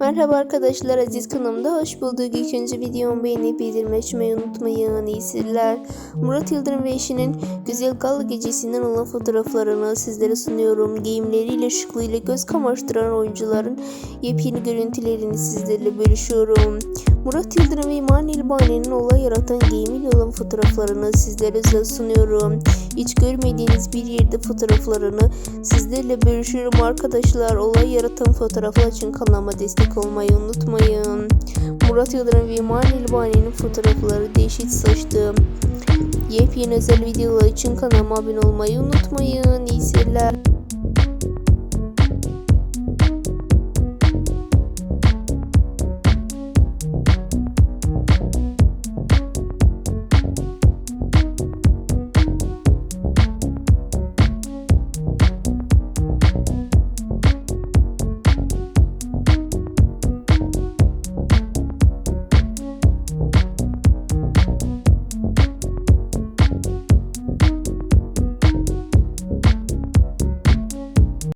Merhaba arkadaşlar Aziz kanalımda hoş bulduk. İlk önce videomu beğenip bildirim açmayı unutmayın. İyi seyirler. Murat Yıldırım ve eşinin güzel gala gecesinden olan fotoğraflarını sizlere sunuyorum. Giyimleriyle şıklığıyla göz kamaştıran oyuncuların yepyeni görüntülerini sizlerle bölüşüyorum. Murat Yıldırım ve İman İlbani'nin olay yaratan giyimiyle olan fotoğraflarını sizlere özel sunuyorum. Hiç görmediğiniz bir yerde fotoğraflarını sizlerle bölüşüyorum arkadaşlar. Olay yaratan fotoğraflar için kanalıma destek olmayı unutmayın. Murat Yıldırım ve İman İlbani'nin fotoğrafları değişik saçtı. Yepyeni özel videolar için kanalıma abone olmayı unutmayın. İyi seyirler.